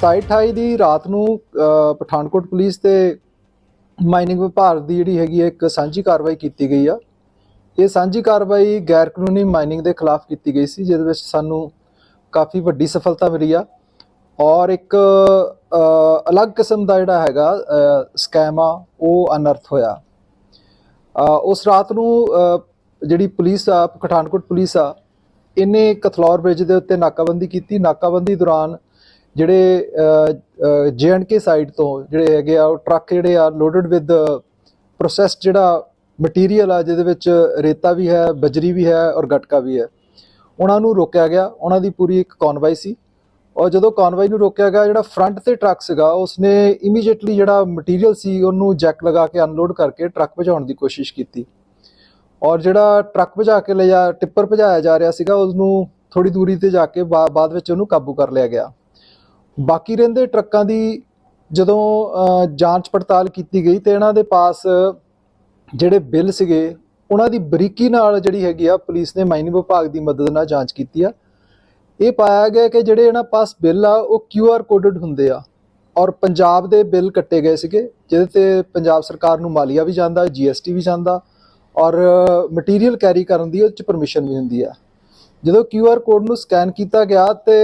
27-28 ਦੀ ਰਾਤ ਨੂੰ ਪਠਾਨਕੋਟ ਪੁਲਿਸ ਤੇ ਮਾਈਨਿੰਗ ਵਿਭਾਗ ਦੀ ਜਿਹੜੀ ਹੈਗੀ ਹੈ ਇੱਕ ਸਾਂਝੀ ਕਾਰਵਾਈ ਕੀਤੀ ਗਈ ਆ। ਇਹ ਸਾਂਝੀ ਕਾਰਵਾਈ ਗੈਰ ਕਾਨੂੰਨੀ ਮਾਈਨਿੰਗ ਦੇ ਖਿਲਾਫ ਕੀਤੀ ਗਈ ਸੀ, ਜਿਹਦੇ ਵਿੱਚ ਸਾਨੂੰ ਕਾਫੀ ਵੱਡੀ ਸਫਲਤਾ ਮਿਲੀ ਆ। ਔਰ ਇੱਕ ਅਲੱਗ ਕਿਸਮ ਦਾ ਜਿਹੜਾ ਹੈਗਾ ਸਕੈਮ ਆ, ਉਹ ਅਨਰਥ ਹੋਇਆ। ਉਸ ਰਾਤ ਨੂੰ ਜਿਹੜੀ ਪੁਲਿਸ ਆ, ਪਠਾਨਕੋਟ ਪੁਲਿਸ ਆ, ਇਹਨੇ ਕਥਲੌਰ ਬ੍ਰਿਜ ਦੇ ਉੱਤੇ ਨਾਕਾਬੰਦੀ ਕੀਤੀ। ਨਾਕਾਬੰਦੀ ਦੌਰਾਨ ਜਿਹੜੇ ਕੇ ਸਾਈਡ ਤੋਂ ਜਿਹੜੇ ਹੈਗੇ ਆ, ਉਹ ਟਰੱਕ ਜਿਹੜੇ ਆ ਲੋਡਡ ਵਿਦ ਪ੍ਰੋਸੈਸਡ ਜਿਹੜਾ ਮਟੀਰੀਅਲ ਆ, ਜਿਹਦੇ ਵਿੱਚ ਰੇਤਾ ਵੀ ਹੈ, ਬਜਰੀ ਵੀ ਹੈ ਔਰ ਗਟਕਾ ਵੀ ਹੈ। ਉਹਨਾਂ ਨੂੰ ਰੋਕਿਆ ਗਿਆ। ਉਹਨਾਂ ਦੀ ਪੂਰੀ ਇੱਕ ਕਨਵਾਈ ਸੀ। ਔਰ ਜਦੋਂ ਕਨਵਾਈ ਨੂੰ ਰੋਕਿਆ ਗਿਆ, ਜਿਹੜਾ ਫਰੰਟ ਤੇ ਟਰੱਕ ਸੀਗਾ, ਉਸਨੇ ਇਮੀਡੀਏਟਲੀ ਜਿਹੜਾ ਮਟੀਰੀਅਲ ਸੀ, ਉਹਨੂੰ ਜੈਕ ਲਗਾ ਕੇ ਅਨਲੋਡ ਕਰਕੇ ਟਰੱਕ ਭਜਾਉਣ ਦੀ ਕੋਸ਼ਿਸ਼ ਕੀਤੀ। ਔਰ ਜਿਹੜਾ ਟਰੱਕ ਭਜਾ ਕੇ ਲਿਆ, ਟਿੱਪਰ ਭਜਾਇਆ ਜਾ ਰਿਹਾ ਸੀਗਾ ਉਸ ਨੂੰ ਥੋੜੀ ਦੂਰੀ ਤੇ ਜਾ ਕੇ ਬਾ- ਬਾਅਦ ਵਿੱਚ ਉਹਨੂੰ ਕਾਬੂ ਕਰ ਲਿਆ ਗਿਆ। ਬਾਕੀ ਰਹਿੰਦੇ ਟਰੱਕਾਂ ਦੀ ਜਦੋਂ ਜਾਂਚ ਪੜਤਾਲ ਕੀਤੀ ਗਈ ਤੇ ਇਹਨਾਂ ਦੇ ਪਾਸ ਜਿਹੜੇ ਬਿੱਲ ਸੀਗੇ, ਉਹਨਾਂ ਦੀ ਬਰੀਕੀ ਨਾਲ ਜਿਹੜੀ ਹੈਗੀ ਆ, ਪੁਲਿਸ ਨੇ ਮਾਈਨਿੰਗ ਵਿਭਾਗ ਦੀ ਮਦਦ ਨਾਲ ਜਾਂਚ ਕੀਤੀ ਆ। ਇਹ ਪਾਇਆ ਗਿਆ ਕਿ ਜਿਹੜੇ ਇਹਨਾਂ ਪਾਸ ਬਿੱਲ ਆ, ਉਹ ਕਿਊ ਆਰ ਕੋਡਡ ਹੁੰਦੇ ਆ ਔਰ ਪੰਜਾਬ ਦੇ ਬਿੱਲ ਕੱਟੇ ਗਏ ਸੀਗੇ, ਜਿਹਦੇ ਤੇ ਪੰਜਾਬ ਸਰਕਾਰ ਨੂੰ ਮਾਲੀਆ ਵੀ ਜਾਂਦਾ, ਜੀਐਸਟੀ ਵੀ ਜਾਂਦਾ ਔਰ ਮਟੀਰੀਅਲ ਕੈਰੀ ਕਰਨ ਦੀ ਉਹ ਚ ਪਰਮਿਸ਼ਨ ਵੀ ਹੁੰਦੀ ਆ। ਜਦੋਂ ਕਿਊ ਆਰ ਕੋਡ ਨੂੰ ਸਕੈਨ ਕੀਤਾ ਗਿਆ ਤੇ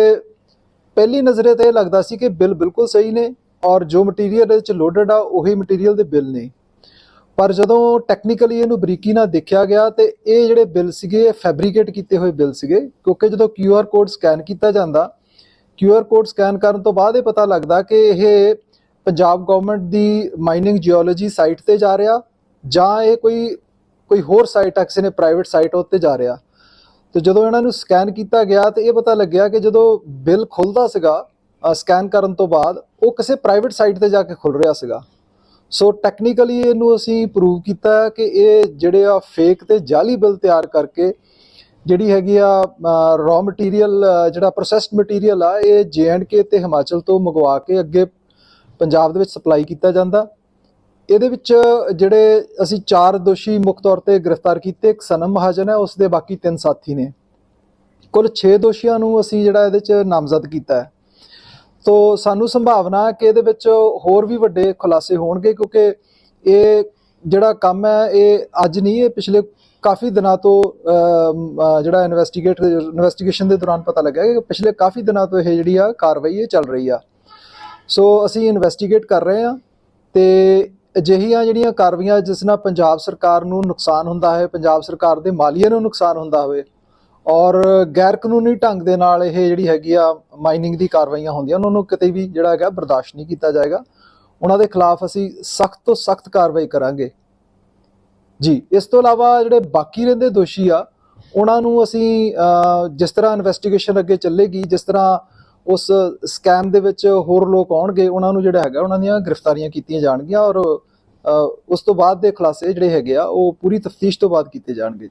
ਪਹਿਲੀ ਨਜ਼ਰੇ ਤੇ ਇਹ ਲੱਗਦਾ ਸੀ ਕਿ ਬਿੱਲ ਬਿਲਕੁਲ ਸਹੀ ਨੇ ਔਰ ਜੋ ਮਟੀਰੀਅਲ ਇਹਦੇ ਚ ਲੋਡਡ ਆ, ਉਹੀ ਮਟੀਰੀਅਲ ਦੇ ਬਿੱਲ ਨੇ। ਪਰ ਜਦੋਂ ਟੈਕਨੀਕਲੀ ਇਹਨੂੰ ਬਰੀਕੀ ਨਾਲ ਦੇਖਿਆ ਗਿਆ ਤੇ ਇਹ ਜਿਹੜੇ ਬਿੱਲ ਸੀਗੇ, ਇਹ ਫੈਬਰੀਕੇਟ ਕੀਤੇ ਹੋਏ ਬਿੱਲ ਸੀਗੇ, ਕਿਉਂਕਿ ਜਦੋਂ ਕਿਊ ਆਰ ਕੋਡ ਸਕੈਨ ਕੀਤਾ ਜਾਂਦਾ ਕਿਊ ਆਰ ਕੋਡ ਸਕੈਨ ਕਰਨ ਤੋਂ ਬਾਅਦ ਇਹ ਪਤਾ ਲੱਗਦਾ ਕਿ ਇਹ ਪੰਜਾਬ ਗਵਰਨਮੈਂਟ ਦੀ ਮਾਈਨਿੰਗ ਜੀਓਲੋਜੀ ਸਾਈਟ ਤੇ ਜਾ ਰਿਹਾ ਜਾਂ ਇਹ ਕੋਈ ਕੋਈ ਹੋਰ ਸਾਈਟ ਆ, ਕਿਸੇ ਨੇ ਪ੍ਰਾਈਵੇਟ ਸਾਈਟ ਉੱਤੇ ਜਾ ਰਿਹਾ। ਤੇ ਜਦੋਂ ਇਹਨਾਂ ਨੂੰ ਸਕੈਨ ਕੀਤਾ ਗਿਆ ਤੇ ਇਹ ਪਤਾ ਲੱਗਿਆ ਕਿ ਜਦੋਂ ਬਿੱਲ ਖੁੱਲਦਾ ਸੀਗਾ ਸਕੈਨ ਕਰਨ ਤੋਂ ਬਾਅਦ, ਉਹ ਕਿਸੇ ਪ੍ਰਾਈਵੇਟ ਸਾਈਟ ਤੇ ਜਾ ਕੇ ਖੁੱਲ ਰਿਹਾ ਸੀਗਾ। ਸੋ ਟੈਕਨੀਕਲੀ ਇਹਨੂੰ ਅਸੀਂ ਪ੍ਰੂਵ ਕੀਤਾ ਕਿ ਇਹ ਜਿਹੜੇ ਆ ਫੇਕ ਤੇ ਜਾਲੀ ਬਿੱਲ ਤਿਆਰ ਕਰਕੇ ਜਿਹੜੀ ਹੈਗੀ ਆ ਰॉ ਮਟੀਰੀਅਲ ਜਿਹੜਾ ਪ੍ਰੋਸੈਸਡ ਮਟੀਰੀਅਲ ਆ, ਇਹ ਕੇ ਤੇ ਹਿਮਾਚਲ ਤੋਂ ਮੰਗਵਾ ਕੇ ਅੱਗੇ ਪੰਜਾਬ ਦੇ ਵਿੱਚ ਸਪਲਾਈ ਕੀਤਾ ਜਾਂਦਾ। ਇਹਦੇ ਵਿੱਚ ਜਿਹੜੇ ਅਸੀਂ ਚਾਰ ਦੋਸ਼ੀ ਮੁੱਖ ਤੌਰ ਤੇ ਗ੍ਰਿਫਤਾਰ ਕੀਤੇ, ਇੱਕ ਸਨਮ ਮਹਾਜਨ ਹੈ ਉਸ ਦੇ ਬਾਕੀ ਤਿੰਨ ਸਾਥੀ ਨੇ। ਕੁੱਲ 6 ਦੋਸ਼ੀਆਂ ਨੂੰ ਅਸੀਂ ਜਿਹੜਾ ਇਹਦੇ ਚ ਨਾਮਜ਼ਦ ਕੀਤਾ ਹੈ। ਤੋ ਸਾਨੂੰ ਸੰਭਾਵਨਾ ਹੈ ਕਿ ਇਹਦੇ ਵਿੱਚ ਹੋਰ ਵੀ ਵੱਡੇ ਖੁਲਾਸੇ ਹੋਣਗੇ, ਕਿਉਂਕਿ ਇਹ ਜਿਹੜਾ ਕੰਮ ਹੈ, ਇਹ ਅੱਜ ਨਹੀਂ, ਇਹ ਪਿਛਲੇ ਕਾਫੀ ਦਿਨਾਂ ਤੋਂ ਜਿਹੜਾ ਇਨਵੈਸਟੀਗੇਟ ਇਨਵੈਸਟੀਗੇਸ਼ਨ ਦੇ ਦੌਰਾਨ ਪਤਾ ਲੱਗਿਆ ਕਿ ਪਿਛਲੇ ਕਾਫੀ ਦਿਨਾਂ ਤੋਂ ਇਹ ਜਿਹੜੀ ਆ ਕਾਰਵਾਈ ਇਹ ਚੱਲ ਰਹੀ ਆ। ਸੋ ਅਸੀਂ ਇਨਵੈਸਟੀਗੇਟ ਕਰ ਰਹੇ ਹਾਂ ਤੇ ਅਜਿਹੀਆਂ ਜਿਹੜੀਆਂ ਕਾਰਵਾਈਆਂ ਜਿਸ ਨਾਲ ਪੰਜਾਬ ਸਰਕਾਰ ਨੂੰ ਨੁਕਸਾਨ ਹੁੰਦਾ ਹੈ ਪੰਜਾਬ ਸਰਕਾਰ ਦੇ ਮਾਲੀਏ ਨੂੰ ਨੁਕਸਾਨ ਹੁੰਦਾ ਹੋਵੇ ਔਰ ਗੈਰ ਕਾਨੂੰਨੀ ਢੰਗ ਦੇ ਨਾਲ ਇਹ ਜਿਹੜੀ ਹੈਗੀ ਆ ਮਾਈਨਿੰਗ ਦੀ ਕਾਰਵਾਈਆਂ ਹੁੰਦੀਆਂ, ਉਹਨਾਂ ਨੂੰ ਕਿਤੇ ਵੀ ਜਿਹੜਾ ਹੈਗਾ ਬਰਦਾਸ਼ਤ ਨਹੀਂ ਕੀਤਾ ਜਾਏਗਾ। ਉਹਨਾਂ ਦੇ ਖਿਲਾਫ ਅਸੀਂ ਸਖਤ ਤੋਂ ਸਖਤ ਕਾਰਵਾਈ ਕਰਾਂਗੇ। ਜੀ, ਇਸ ਤੋਂ ਇਲਾਵਾ ਜਿਹੜੇ ਬਾਕੀ ਰਹਿੰਦੇ ਦੋਸ਼ੀ ਆ, ਉਹਨਾਂ ਨੂੰ ਅਸੀਂ ਜਿਸ ਤਰ੍ਹਾਂ ਇਨਵੈਸਟੀਗੇਸ਼ਨ ਅੱਗੇ ਚੱਲੇਗੀ, ਜਿਸ ਤਰ੍ਹਾਂ ਉਸ ਸਕੈਮ ਦੇ ਵਿੱਚ ਹੋਰ ਲੋਕ ਆਉਣਗੇ, ਉਹਨਾਂ ਨੂੰ ਜਿਹੜਾ ਹੈਗਾ, ਉਹਨਾਂ ਦੀਆਂ ਗ੍ਰਿਫਤਾਰੀਆਂ ਕੀਤੀਆਂ ਜਾਣਗੀਆਂ ਔਰ ਉਸ ਤੋਂ ਬਾਅਦ ਦੇ ਖੁਲਾਸੇ ਜਿਹੜੇ ਹੈਗੇ ਆ, ਉਹ ਪੂਰੀ ਤਫਤੀਸ਼ ਤੋਂ ਬਾਅਦ ਕੀਤੇ ਜਾਣਗੇ।